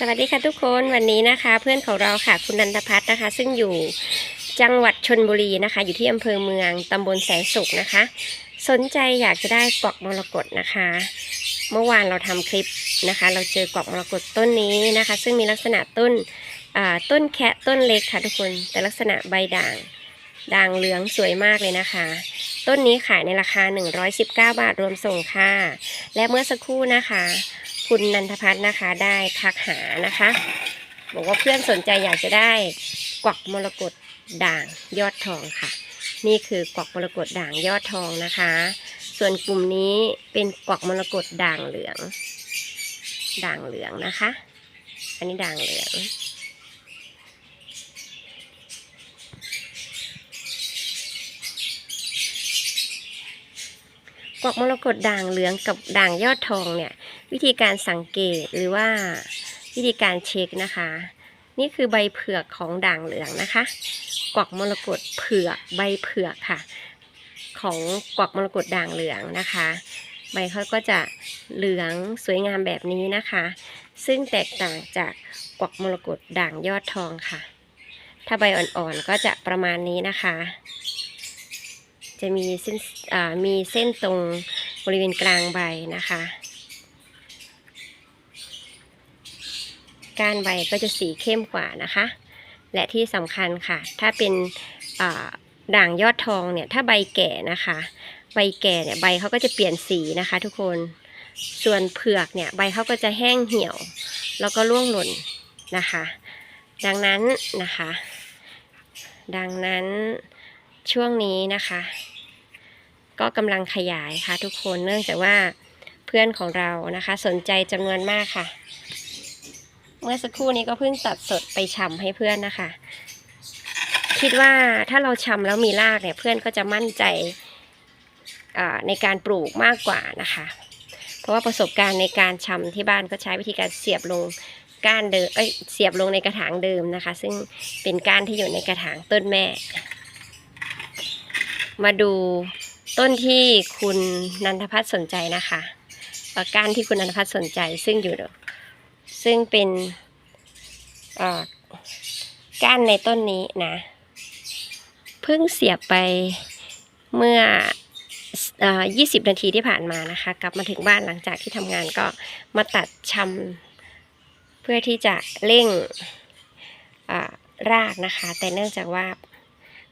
สวัสดีค่ะทุกคนวันนี้นะคะ เพื่อนของเราค่ะคุณนันทพัฒน์นะคะ ซึ่งอยู่จังหวัดชนบุรีนะคะ อยู่ที่อำเภอเมืองตำบลแสนสุขนะคะ สนใจอยากจะได้กวักมรกตนะคะ เมื่อวานเราทำคลิปนะคะ เราเจอกวักมรกตต้นนี้นะคะ ซึ่งมีลักษณะต้นต้นแคะต้นเล็กค่ะทุกคนแต่ลักษณะใบด่างด่างเหลืองสวยมากเลยนะคะ ต้นนี้ขายในราคา 119 บาทรวมส่งค่ะและเมื่อสักครู่นะคะ คุณนันทพัฒน์นะคะได้ทักหานะคะ บอกว่าเพื่อนสนใจอยากจะได้กวักมรกตด่างยอดทองค่ะ นี่คือกวักมรกตด่างยอดทองนะคะ ส่วนกลุ่มนี้เป็นกวักมรกตด่างเหลือง ด่างเหลืองนะคะ อันนี้ด่างเหลืองกวักมรกตด่างเหลืองกับด่างยอดทองเนี่ย วิธีการสังเกตหรือว่าวิธีการเช็คนะคะ นี่คือใบเผือกของด่างเหลืองนะคะกวักมรกตเผือกใบเผือกค่ะ ของกวักมรกตด่างเหลืองนะคะ ใบเขาก็จะเหลืองสวยงามแบบนี้นะคะ ซึ่งแตกต่างจากกวักมรกตด่างยอดทองค่ะ ถ้าใบอ่อนๆก็จะประมาณนี้นะคะ จะมีเส้นมีเส้นตรงบริเวณกลางใบนะคะ ก้านใบก็จะสีเข้มกว่านะคะ และที่สำคัญค่ะ ถ้าเป็นด่างยอดทองเนี่ย ถ้าใบแก่นะคะ ใบแก่เนี่ยใบเขาก็จะเปลี่ยนสีนะคะ ทุกคน ส่วนเผือกเนี่ยใบเขาก็จะแห้งเหี่ยว แล้วก็ร่วงหล่นนะคะ ดังนั้นนะคะ ดังนั้นช่วงนี้นะคะ ก็กำลังขยายค่ะทุกคนเนื่องจากว่าเพื่อนของเรานะคะ สนใจจำนวนมากค่ะ เมื่อสักครู่นี้ก็เพิ่งตัดสดไปชำให้เพื่อนนะคะ คิดว่าถ้าเราชำแล้วมีรากเนี่ยเพื่อนก็จะมั่นใจในการปลูกมากกว่านะคะ เพราะว่าประสบการณ์ในการชำที่บ้านก็ใช้วิธีการเสียบลงก้านเดิมเอ้ยเสียบลงในกระถางเดิมนะคะ ซึ่งเป็นก้านที่อยู่ในกระถางต้นแม่ มาดูต้นที่คุณนันทพัฒน์สนใจนะคะก้านที่คุณนันทพัฒน์สนใจซึ่งอยู่ ซึ่งเป็นก้านในต้นนี้นะ เพิ่งเสียบไปเมื่ออ่อ 20 นาทีที่ผ่านมานะคะ กลับมาถึงบ้านหลังจากที่ทำงานก็มาตัดชำเพื่อที่จะเร่งรากนะคะ แต่เนื่องจากว่า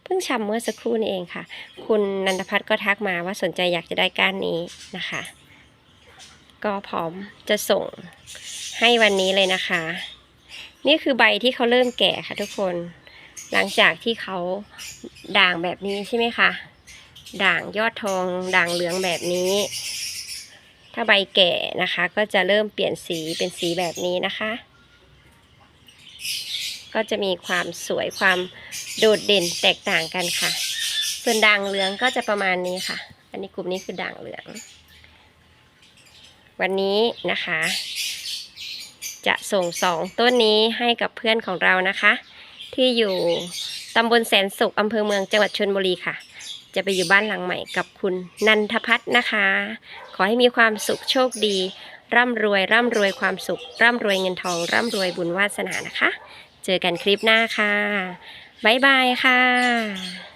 เพิ่งชำเมื่อสักครู่นี้เองค่ะ คุณนันทพัฒน์ก็ทักมาว่าสนใจอยากจะได้ก้านนี้นะคะ ก็พร้อมจะส่ง ให้วันนี้เลยนะคะ นี่คือใบที่เขาเริ่มแก่ค่ะทุกคน หลังจากที่เขาด่างแบบนี้ใช่ไหมคะด่างยอดทองด่างเหลืองแบบนี้ ถ้าใบแก่นะคะ ก็จะเริ่มเปลี่ยนสีเป็นสีแบบนี้นะคะ ก็จะมีความสวยความโดดเด่นแตกต่างกันค่ะ ส่วนด่างเหลืองก็จะประมาณนี้ค่ะ อันนี้กลุ่มนี้คือด่างเหลือง วันนี้นะคะ จะส่งสองต้นนี้ให้กับเพื่อนของเรานะคะ ที่อยู่ตำบลแสนสุขอำเภอเมืองจังหวัดชลบุรีค่ะ จะไปอยู่บ้านหลังใหม่กับคุณนันทพัฒน์นะคะ ขอให้มีความสุขโชคดี ร่ำรวย ร่ำรวยความสุข ร่ำรวยเงินทอง ร่ำรวยบุญวาสนานะคะ เจอกันคลิปหน้าค่ะบ๊ายบายค่ะ